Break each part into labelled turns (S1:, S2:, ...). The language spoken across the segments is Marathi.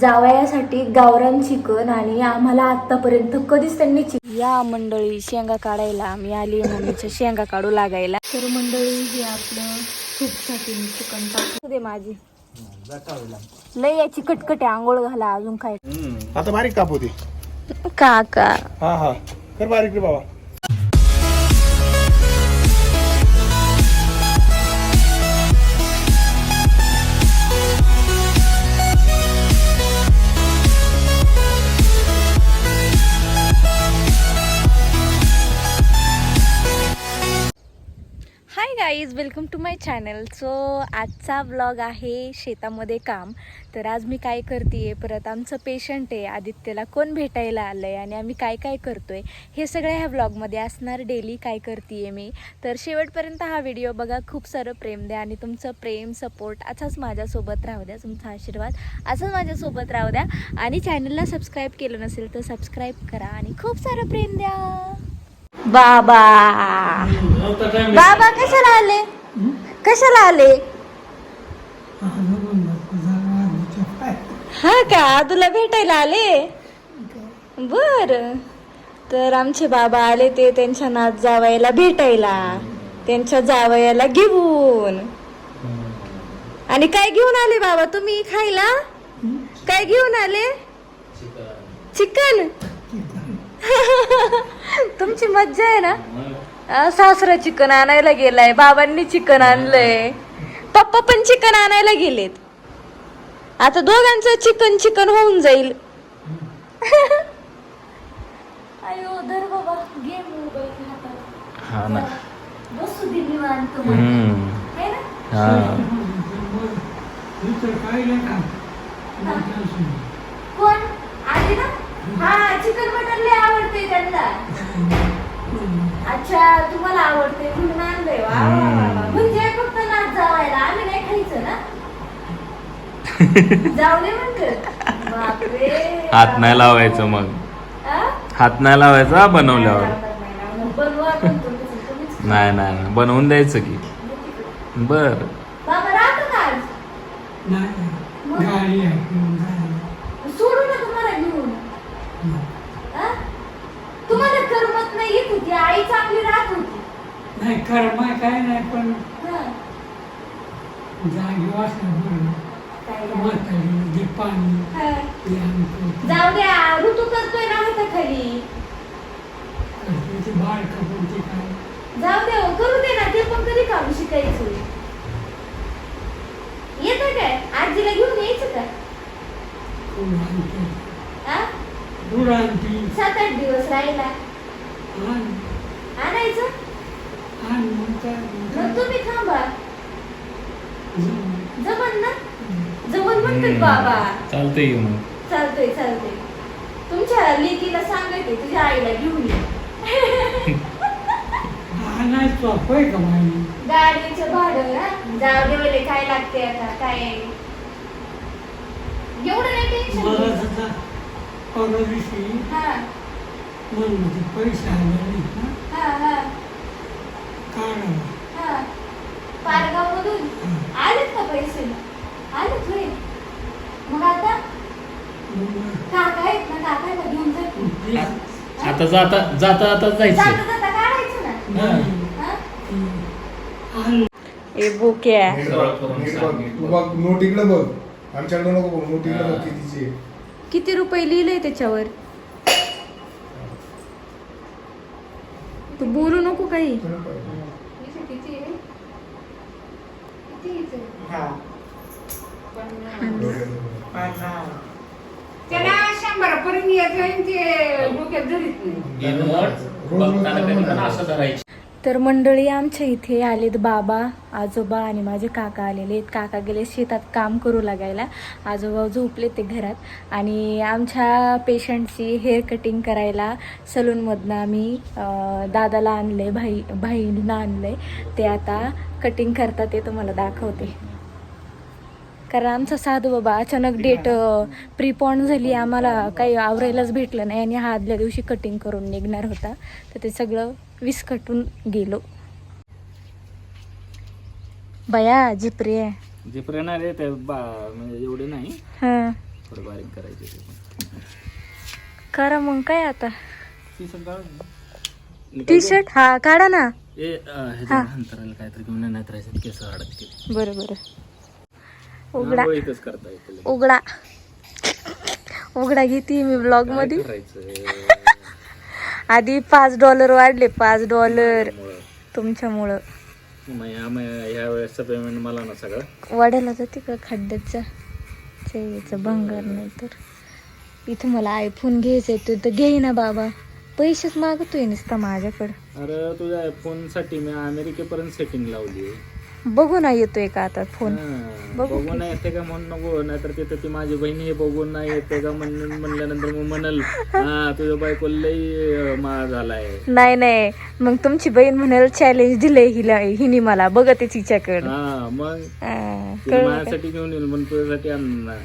S1: जावयासाठी गावरान चिकन आणि आम्हाला आतापर्यंत कधीच त्यांनी चिकन या मंडळी शेंगा काढायला आम्ही आली मम्मीच्या शेंगा काढू लागायला. तर मंडळी हे आपलं सूपसाठी मी चिकन टाकू दे माझी. लय याची कटकटे आंघोळ घाला अजून काय.
S2: आता बारीक कापू दे.
S1: काका.
S2: हा हा. कर बारीक रे बाबा.
S1: Guys welcome to my channel so आजचा ब्लॉग आहे शेतामध्ये काम. तर आज मी काय करते परत आमचं पेशंट आहे आदित्यला कोण भेटायला आलं आहे आणि आम्ही काय काय करतोय हे सगळं ह्या ब्लॉगमध्ये असणार. डेली काय करते मी. तर शेवटपर्यंत हा व्हिडिओ बघा खूप सारं प्रेम द्या आणि तुमचं प्रेम सपोर्ट असाच माझ्यासोबत राहू द्या तुमचा आशीर्वाद असंच माझ्यासोबत राहू द्या. आणि चॅनलला सबस्क्राईब केलं नसेल तर सबस्क्राईब करा आणि खूप सारं प्रेम द्या. बाबा. बाबा कशाला आले? कशाला आले? हा का? तुला भेटायला आले? बर. तर आमचे बाबा आले ते त्यांच्या नात जावयाला भेटायला. त्यांच्या जावयाला घेऊन. आणि काय घेऊन आले बाबा तुम्ही खायला? काय घेऊन आले? चिकन. तुमची मज्जा आहे ना? सासरा चिकन आणायला गेलाय बाबांनी चिकन आणलंय. पप्पा पण चिकन आणायला गेलेत. आता दोघांचं चिकन चिकन होऊन जाईल. अयो धर बाबा घे मोबाईल
S3: हा ना.
S1: बसू दे निवांत. है ना?
S3: हा.
S1: कोण? आली ना? हा चिकन मटन लय आवडते त्यांना. अच्छा तुम्हाला आवडते म्हणून आणलंय. वा वा, वा, वा. म्हणजे फक्त नाच जावायला. आम्ही नाही खायचं ना? जाऊ दे म्हणत बापरे.
S3: हात नाही लावायचं मग.
S1: हा?
S3: हात नाही लावायचा बनवल्यावर.
S1: बनवा पण तुम्ही, तुम्हीच.
S3: नाही नाही नाही. बनवून द्यायचं की. बर.
S1: बाबा राहतो का आज ना तुम्हाला घेऊन हा? तुम्हाला करमत नाही येत होती आई चांगली राहत होती
S4: नाही कर्मा काय नाही पण. जागी वाचलं जे पाणी
S1: जाऊ द्या ऋतू करतोय ना हाताखाली
S4: ते बाळ कपूर ते काय?
S1: जाऊ द्या हो, करू दे ना ते पण कधी काम शिकायचं? येतं काय? आजीला घेऊन यायचं का? हा? सात आठ दिवस राहिला.
S4: आण.
S1: आणायचं?
S4: आण
S1: मग तुम्ही थांबा. जमन ना? जमन म्हणतात बाबा.
S3: चालतंय की मग.
S1: चालतंय चालतंय. तुमच्या लेकीला सांगायचे तुझ्या आईला घेऊन ये.
S4: आणायचं का
S1: गाडीचं भाडं ना? जाऊ दे बोले काय लागते आता काय? एवढं नाही टेन्शन
S4: मला
S1: घ्यायचं.
S4: सुद्धा परवा दिवशी
S1: हा
S4: म्हणून ते पैसे आले
S1: हा हा. हा पारगाव मधून आलेत का पैसे? आलेत होय. मग आता? काका आहेत ना काकाला घेऊन जा
S3: आता जाता जाता आता जायचं.
S1: जाता जाता काढायचं ना. हा?
S4: आण
S1: ए बोक्या
S2: तू बघ नोट इकडे बघ. आमच्याकडे नको बघ नोट इकडे बघ कितीची. आहे.
S1: किती रुपये लिहिलंय त्याच्यावर? तू बोलू नको काही.
S2: तुला पाहिजे.
S5: त्याला शंभरापर्यंत येत आणि ते डोक्यात धरीत नाही.
S2: रोज रोज
S1: तर मंडळी आमच्या इथे आलेत बाबा आजोबा आणि माझे काका आलेले आहेत. काका गेले शेतात काम करू लागायला. आजोबा झोपले ते घरात. आणि आमच्या पेशंटची हेअर कटिंग करायला सलूनमधनं आम्ही अं, दादाला आणलं आहे भाई भाईंना आणलं आहे ते आता कटिंग करतात ते तुम्हाला दाखवते. कारण आमचा साधू बाबा अचानक डेट प्रीपॉन झाली आम्हाला काही आवरायलाच भेटलं नाही आणि हा आदल्या दिवशी कटिंग करून निघणार होता. तर ते सगळं विस्कटून गेलो. बया जिप्रे.
S3: जे प्रेरणा रे ते म्हणजे एवढे नाही.
S1: हां.
S3: थोडं बारीक करायचे.
S1: करा मग काय आता. टी शर्ट हा काढा ना.
S3: काहीतरी घेऊन नाही केस
S1: बरं. उघडा. उघडा. उघडा घेते मी
S3: ब्लॉगमध्ये
S1: आधी पाच डॉलर वाढले पाच डॉलर. तुमच्यामुळं.
S3: ह्या वेळेसचं पेमेंट मला ना सगळं.
S1: वाढायला जाते का खड्ड्याचा भंगार नाही तर. इथं मला आयफोन घ्यायचंय तू तर घे ना बाबा. पैसेच मागतोय नुसता माझ्याकडं.
S3: अरे तुझ्या आयफोनसाठी मी अमेरिकेपर्यंत सेटिंग लावली
S1: बघू ना येतोय का आता फोन.
S3: हा,
S1: बघू
S3: बघून नाही येते का म्हणून नको. नाहीतर तिथं ती माझी बहिणी हे बघून नाही येते का म्हणून म्हणल्यानंतर मग म्हणल हा तुझ्या बायको लई अं, माळ झालाय.
S1: नाही नाही. मग तुमची बहीण म्हणाल चॅलेंज दिलंय हिला हिने मला. बघत आहे तिच्याकडं.
S3: हा मग? तिला
S1: कळलं का?
S3: माझ्यासाठी घेऊन येईल म्हणून तुझ्यासाठी आणणार.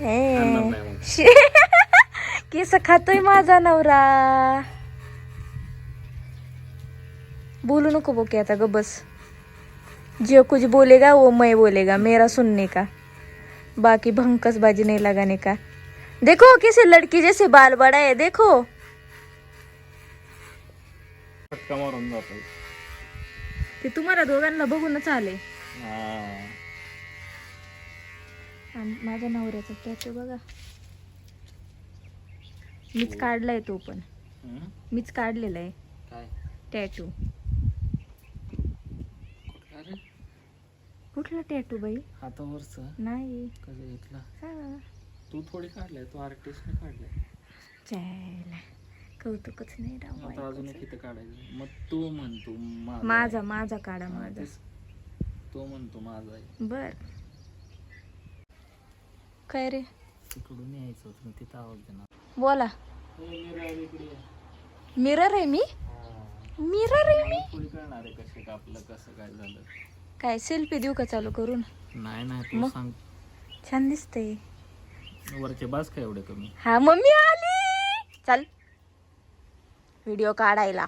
S1: ए,
S3: नाही मग.
S1: शी. केस खातोय माझा नवरा. बोलू नको बोके आता ग बस. जो कुछ बोलेगा वो मैं बोलेगा मेरा सुनने का। बाकी भंकस बाजी नहीं लगाने का। देखो किसी लड़की जैसे बाल बड़ा है देखो। ते तुम्हाला दोघांना बघूनच आले.
S3: हा.
S1: माझ्या नवऱ्याचा टॅटू बघा. मीच काढलाय तो पण? मीच काढलेला आहे. टॅटू
S3: अरे
S1: कुठला टॅटू बाई?
S3: हातावरच?
S1: नाही.
S3: कसं घेतला?
S1: हा.
S3: तू थोडी काढलाय तू आर्टिस्टने काढलाय.
S1: चायला कौतुकच नाही राव
S3: आता अजून एक
S1: बायकोचं.
S3: इथं काढायचं. मग तू म्हणतो माझा.
S1: माझा माझा काढा
S3: हा,
S1: माझा.
S3: तेच. तो म्हणतो माझा आहे.
S1: बर. काय रे?
S3: तिकडून यायचं होतं तिथं आवाज देणार.
S1: बोला. मिरर आहे मी? मिरर आहे मी?
S3: थोडी कळणार आहे कसे का आपलं कसं काय झालं?
S1: काय सेल्फी देऊ का चालू करून?
S3: नाही नाही तू
S1: मग?
S3: सांग.
S1: छान दिसतंय.
S3: वरचे बास काय एवढे कमी?
S1: हा मम्मी आली. चल. व्हिडिओ काढायला.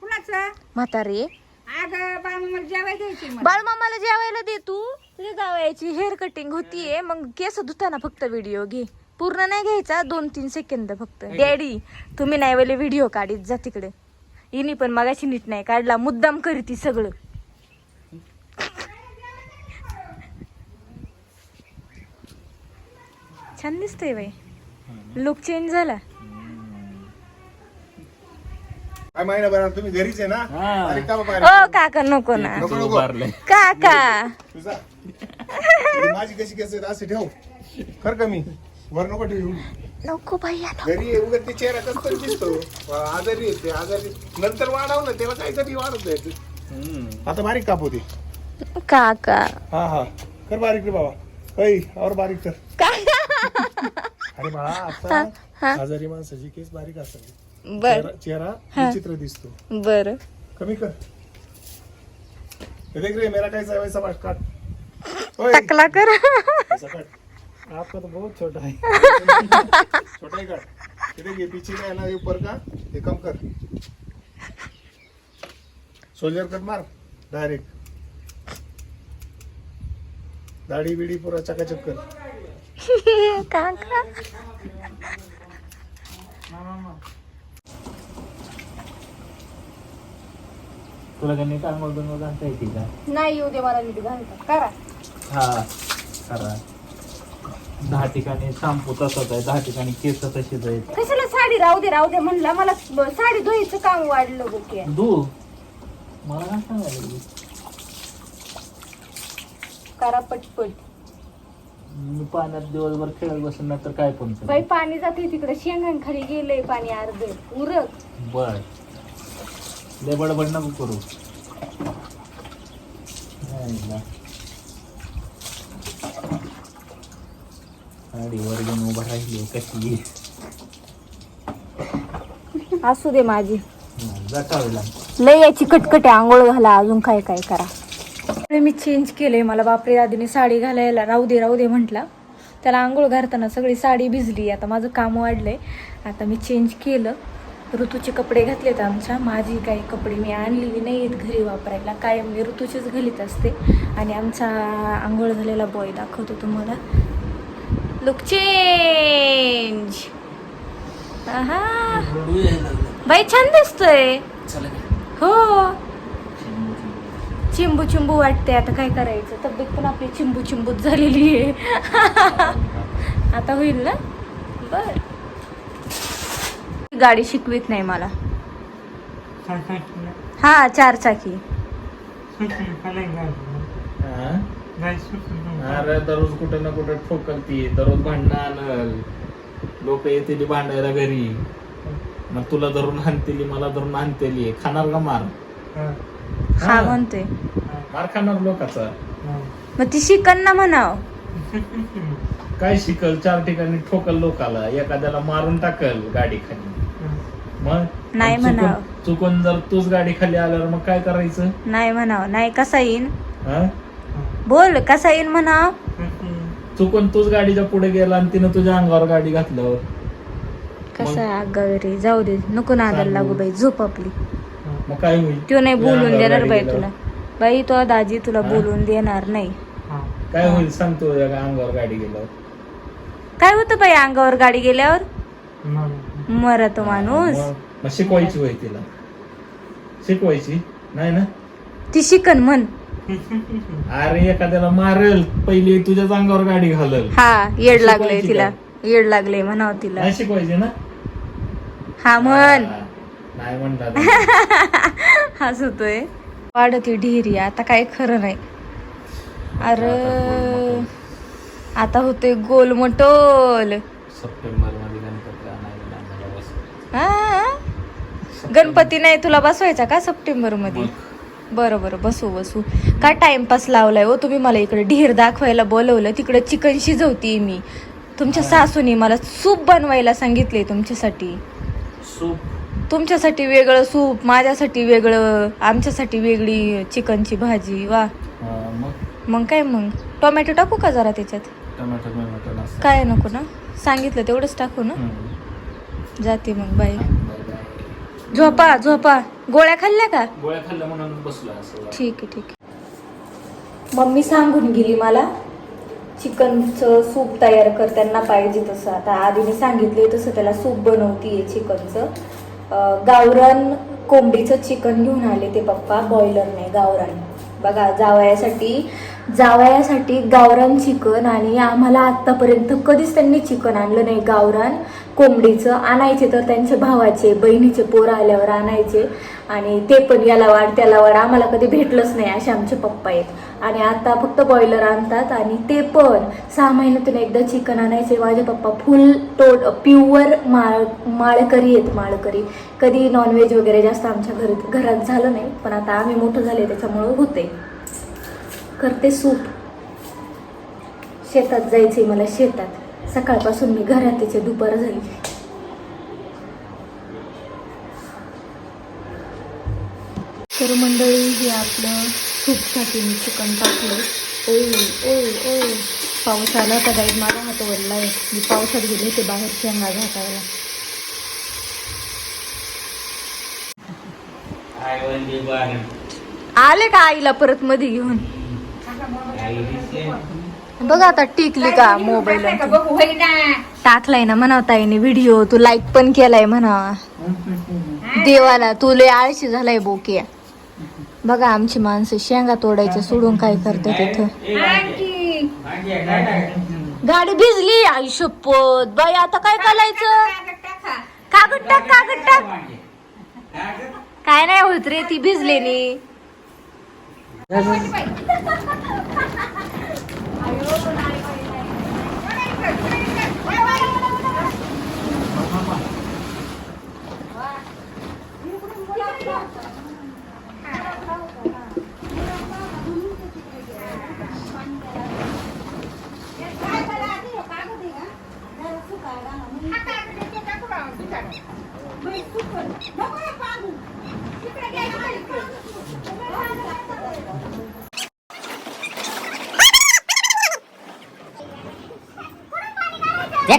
S5: कुणाचं?
S1: म्हातारी.
S5: अगं बाळ मला जेवाय द्यायची मला.
S1: बाळ मामाला जेवायला दे तू. तुझ्या जावयाची हेअर कटिंग होतीये. मग केस धुताना फक्त व्हिडिओ घे. पूर्ण नाही घ्यायचा दोन तीन सेकंद फक्त डॅडी तुम्ही नाही वेळे व्हिडिओ काढीत जा तिकडे. हिनी पण मगाशी नीट नाही काढला. मुद्दाम करीती सगळं. छान दिसतंय बाई. लुक चेंज झाला.
S2: काय महिनाभर तुम्ही घरीच आहे ना?
S3: हा.
S2: अरे का बाबा?
S1: ओ काका नको ना.
S2: नको नको.
S3: उभारलंय.
S1: काका.
S2: तुझा. माझी कशी केस आहेत असे ठेव. खर का मी? वर नको ठेव.
S1: नको भैया
S2: घरी आहे, उगाच ते चेहरा कसं तरी दिसतो. आजारी येते आजारी नंतर वाढव ना त्याला काहीतरी वाढत जायचं. आता बारीक काप होते
S1: काका.
S2: हा हा. कर बारीक रे बाबा. ऐ और बारीक कर.
S1: काका
S2: अरे बाळा आता. आजारी माणसाची केस बारीक असतात
S1: बर.
S2: चेहरा- चेहरा विचित्र दिसतो.
S1: बर.
S2: कमी कर. हे देख रे मेरा कैसा है वैसा काट ओए,
S1: टकला कर.
S2: ऐसा काट आपका तो बहुत छोटा है छोटा ही काट ये देखिए पीछे का है ना ये ऊपर का? ये कम कर. सोल्जर कट मार. डायरेक्ट दाढ़ी बीड़ी पूरा चकाचक कर.
S1: काका.
S3: तुला नीट आंघोळ बिंघोळ घालता येते का?
S5: नाही येऊ दे मला नीट घालतात करा.
S3: हा खरा दहा ठिकाणी शॅम्पू तसंच आहे दहा ठिकाणी केस तशीच आहेत.
S5: कशाला साडी? राहू दे राहू दे म्हणलं मला ब- साडी धुईचं काम वाढलं बुके.
S3: दू मला काय सांगायला लागली?
S5: करा पटपट.
S3: मी पाण्यात दिवसभर खेळत बसून नंतर काय पण.
S5: बाई पाणी जाते तिकडे. शेंगण खाली गेलंय पाणी अर्ध. उरक.
S3: बर. लय बडबड नको करू. नाही ना. गाडीवर घेऊन उभा राहिली कशी
S1: असू दे माझी
S3: जटावेला
S1: लय याची कटकट आंघोळ घाला अजून काय काय करा. मी चेंज केलंय. मला बापरे दादीने साडी घालायला राहू दे राहू दे म्हटला. त्याला आंघोळ घालताना सगळी साडी भिजली. आता माझं काम वाढलंय. आता मी चेंज केलं. ऋतूचे कपडे घातलेत आमच्या. माझी काही कपडे मी आणलेली नाही आहेत घरी वापरायला. कायम मी ऋतूचेच घालीत असते. आणि आमचा आंघोळ झालेला बॉय दाखवतो तुम्हाला. लुक चेंज बाई छान दिसतोय. हो. चिंबू चिंबू वाटते आता काय करायचं? तब्येत पण आपली चिंबू चिंबूच झालेली आहे. आता होईल ना? बर. गाडी शिकवीत नाही मला. हा चार चाकी
S3: हा? अरे दररोज कुठं ना कुठं ठोकलती. दररोज भांडणं आणल लोक येतील भांडायला घरी. मग तुला धरून हाणतेली मला धरून हाणतेली खाणार का मार?
S1: हा. म्हणतोय
S3: मार खाणार लोकाचा.
S1: मग ती शिकन ना म्हणाव.
S3: काय शिकल? चार ठिकाणी ठोकल लोकाला. एखाद्याला मारून टाकल गाडी खाली. मग?
S1: नाही
S3: आणि चुकून-
S1: म्हणावं.
S3: चुकून जर तूच गाडी खाली आल्यावर मग काय करायचं?
S1: नाही म्हणाव. नाही कसा येईन?
S3: हा?
S1: बोल कसा येईन म्हणाव?
S3: चुकून तूच गाडीच्या पुढे गेला आणि तिनं तुझ्या अंगावर गाडी घातल्यावर.
S1: कसा आगावरी. जाऊ दे. नको नादाला लागू बाई. झोप आपली.
S3: मग काय होईल?
S1: तो नाही बोलून देणार बाई. तुला. बाई तो दाजी तुला
S3: हा?
S1: बोलून देणार नाही.
S3: काय होईल सांग तू अंगावर गाडी गेल्यावर.
S1: काय होतं बाई अंगावर गाडी गेल्यावर? मरत माणूस.
S3: मग- मग शिकवायची होय तिला. शिकवायची. नाही ना?
S1: ती शिकन म्हण.
S3: अरे एखाद्याला मारेल. पहिली तुझ्याच अंगावर गाडी घालल.
S1: हा येड लागले
S3: शिकवायची
S1: तिला. येड लागले म्हणाव तिला.
S3: नाही शिकवायची ना?
S1: हा म्हण.
S3: हा. नाही म्हणतात.
S1: हसतोय. वाढती ढिरी आता काय खरं नाही. अरे आता होते गोलमटोल.
S3: सप्टेंबरमध्ये गणपती.
S1: हा? गणपती नाही तुला बसवायचा का सप्टेंबरमध्ये बरं बरं बसू बसू. काय टाइमपास लावलाय हो तुम्ही मला इकडे? ढीर दाखवायला बोलवलं तिकडे चिकन शिजवते मी. तुमच्या सासूने मला सूप बनवायला सांगितले तुमच्यासाठी.
S3: सूप
S1: तुमच्यासाठी वेगळं सूप माझ्यासाठी वेगळं आमच्यासाठी वेगळी चिकनची भाजी वा.
S3: मग?
S1: मग काय मग? टोमॅटो टाकू का जरा त्याच्यात?
S3: टोमॅटो टोमॅटो नसतं.
S1: काय नको ना? सांगितलं तेवढंच टाकू ना?
S3: हम्म.
S1: जाते मग बाई.
S3: Bye bye.
S1: झोपा झोपा. गोळ्या खाल्ल्या का?
S3: गोळ्या खाल्ल्या म्हणून बसलो असं
S1: ठीक आहे ठीक आहे. मम्मी सांगून गेली मला चिकनचं सूप तयार करताना पाहिजे तसं. आता आधीने सांगितले तसं त्याला सूप बनवतीये चिकनचं. अं, गावरान कोंबडीचं चिकन घेऊन आले ते पप्पा बॉयलर नाही गावरान. बघा जावयासाठी जावयासाठी गावरान चिकन आणि आम्हाला आत्तापर्यंत कधीच त्यांनी चिकन आणलं नाही. गावरान कोंबडीचं आणायचे तर त्यांच्या भावाचे बहिणीचे पोर आल्यावर आणायचे आणि ते पण याला वाढ त्याला वाढ आम्हाला कधी भेटलंच नाही असे आमचे पप्पा आहेत. आणि आता फक्त बॉयलर आणतात आणि ते पण. सहा महिन्यातून एकदा चिकन आणायचे. माझे पप्पा फुल टोट प्युअर माळ माळकरी आहेत माळकरी. कधी नॉनव्हेज वगैरे जास्त आमच्या घरी घरात झालं नाही पण आता आम्ही मोठं झाले त्याच्यामुळं होते. करते सूप. शेतात जायचे मला शेतात. सकाळपासून मी घरात त्याचे दुपार झाली. तर मंडळी हे आपलं सूपसाठी मी चिकन टाकलं. ओ ओ ओ पाऊस आला होता गाईड माझा हात वरला आहे मी पावसात गेले ते बाहेर शेंगा घाटायला आले का आईला परत मध्ये घेऊन? बघ आता टिकली का मोबाईल टाकलाय ना म्हणा ताईने व्हिडिओ तू लाईक पण केलाय म्हणा. देवाला तू लय आळशी झालाय बोकिया. बघा आमची माणसं शेंगा तोडायचे सोडून काय करतात तिथं गाडी भिजली आई शपथ. बाई आता काय करायचं? कागद टाक. कागद टाक काय नाही होत रे ती भिजलेली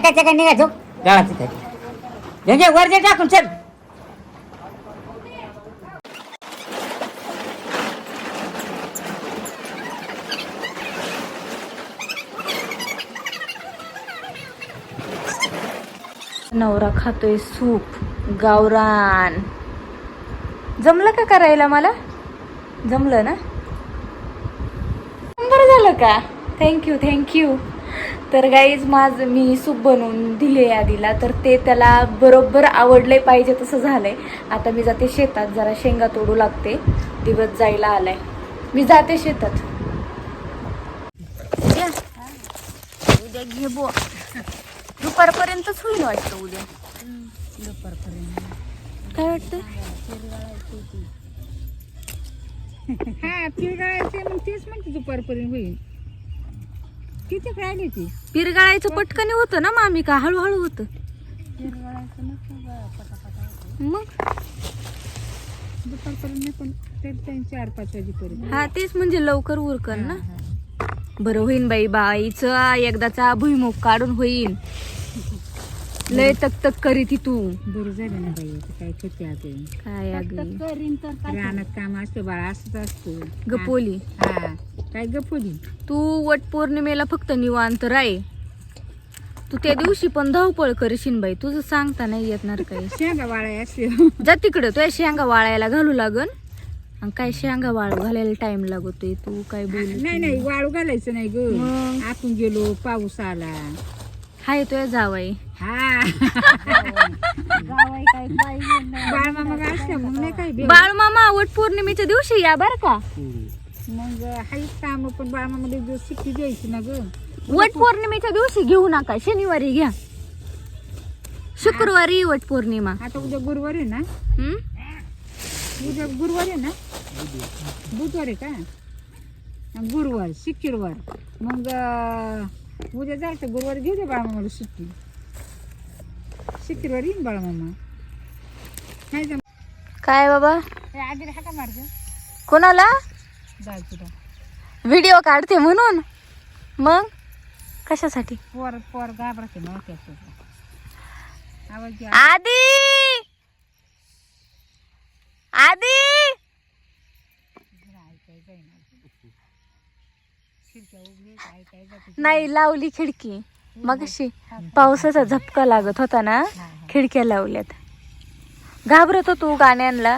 S6: जे काही काय निघायचो गावात तिथे जे वर जे टाकून चल.
S1: नवरा खातोय सूप गावरान. जमलं का करायला मला? जमलं ना? बरं झालं का? थँक्यू थँक्यू तर गाईज माझं मी सूप बनवून दिले आधीला तर ते त्याला बरोबर आवडले पाहिजे तसं झालंय. आता मी जाते शेतात जरा शेंगा तोडू लागते. दिवस जायला आलाय. मी जाते शेतात. उद्या घे बो दुपारपर्यंतच होईल वाटतं उद्या. दुपारपर्यंत काय वाटतं?
S7: हा पिरगाळायचे मग तेच म्हणते दुपारपर्यंत होईल. किती राहिले ती?
S1: पिरगाळायचं पटकन होतं ना मामी का? हळूहळू होतं. मग?
S7: दुपारपर्यंत नाही पण ते त्यांचे चार पाच वाजेपर्यंत
S1: हा तेच म्हणजे लवकर उरकन ना? बरं होईन बाई बाईचं एकदाचा भुईमुग काढून होईन. लय तक तक करी ती. तू
S7: बरं झालं ना बाई आता काय करते आता?
S1: काय अगं
S5: करीन तर काय
S7: रानात काम असतं बाळा असंच असतं.
S1: गपोली.
S7: हा. काय गपोली
S1: तू वट पौर्णिमेला फक्त निवांत राय. तू त्या दिवशी पण धावपळ करशील बाई. तुझं सांगता नाही येतणार काही.
S7: शेंगा असते
S1: जा तिकडं. तुझ्या शेंगा वाळायला घालू लागन. आणि काय शेंगा वाळू घालायला टाइम लागतोय तू? काय बोल
S7: नाही नाही वाळू घालायचं नाही ग? आपण गेलो पाऊस आला.
S1: हाय तुझ्या जावाई.
S7: हा.
S5: गावाय काय पाहिजे नाही.
S7: बाळ मग असल्या मग नाही काय भेव.
S1: बाळ मामा वट पौर्णिमेच्या दिवशी या बर का?
S7: मग हाईच काम पण दिवस सुट्टी द्यायची ना ग.
S1: वट पौर्णिमेच्या दिवशी घेऊ नका शनिवारी घ्या. शुक्रवारी वट पौर्णिमा.
S7: आता उद्या गुरुवार आहे ना?
S1: हम्म?
S7: उद्या गुरुवार आहे ना? बुधवार आहे का? गुरुवार शुक्रवार. मग अं, उद्या जायचं गुरुवार घेऊ दे बाळमामाला सुट्टी. शुक्रवार येईन बाळमामा. नाही जम
S1: काय बाबा?
S7: आधी हाका मार्ग
S1: कोणाला?
S7: जायचं
S1: व्हिडिओ काढते म्हणून? मग? कशासाठी?
S7: पोर पोर घाबरते मग त्याचं आवाज द्या.
S1: आधी आधी नाही लावली खिडकी. मग अशी पावसाचा झपका लागत होता ना खिडक्या लावल्यात. घाबरत तू गाण्यांना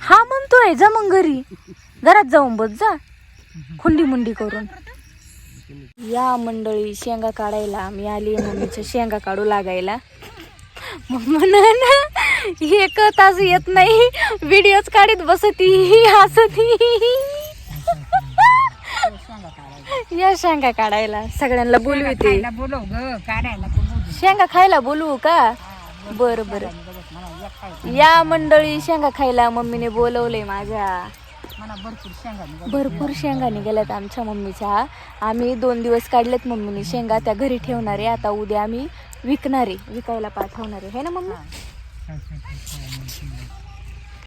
S1: हा म्हणतोय जा मग घरी. घरात जाऊन बस जा खुंडी मुंडी करून या मंडळी शेंगा काढायला मी आली मम्मीच्या शेंगा काढू लागायला मग म्हणून एक तास येत नाही व्हिडिओच काढत बसती हसती या शेंगा काढायला सगळ्यांना बोलविते
S7: बोलव.
S1: शेंगा खायला बोलवू का बर बर या मंडळी शेंगा खायला मम्मीने बोलवलंय माझ्या
S7: मला भरपूर शेंगा निघाल्या.
S1: भरपूर शेंगा निघाल्यात आमच्या मम्मीच्या. आम्ही दोन दिवस काढलेत मम्मीने शेंगा. त्या घरी ठेवणार. आहे आता उद्या आम्ही विकणार. आहे विकायला पाठवणार. आहे है ना मम्मी?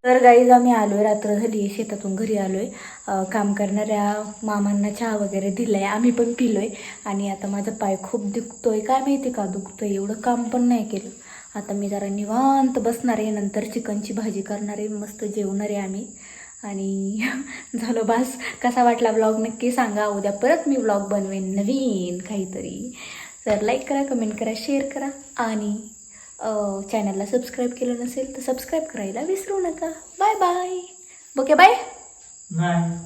S1: तर गाईज आम्ही आलोय रात्र झाली शेतातून घरी आलोय. अं, काम करणाऱ्या मामांना चहा वगैरे दिलाय. आम्ही पण पिलोय. आणि आता माझा पाय खूप दुखतोय. काय माहिती का दुखतोय? एवढं काम पण नाही केलं. आता मी जरा निवांत बसणार आहे. नंतर चिकनची भाजी करणार आहे. मस्त जेवणार आहे आम्ही. आणि झालं बास. कसा वाटला ब्लॉग नक्की सांगा. उद्या परत मी ब्लॉग बनवेन नवीन काहीतरी. तर लाईक करा कमेंट करा शेअर करा. आणि चॅनलला सबस्क्राईब केलं नसेल तर सबस्क्राईब करायला विसरू नका. Bye bye okay bye bye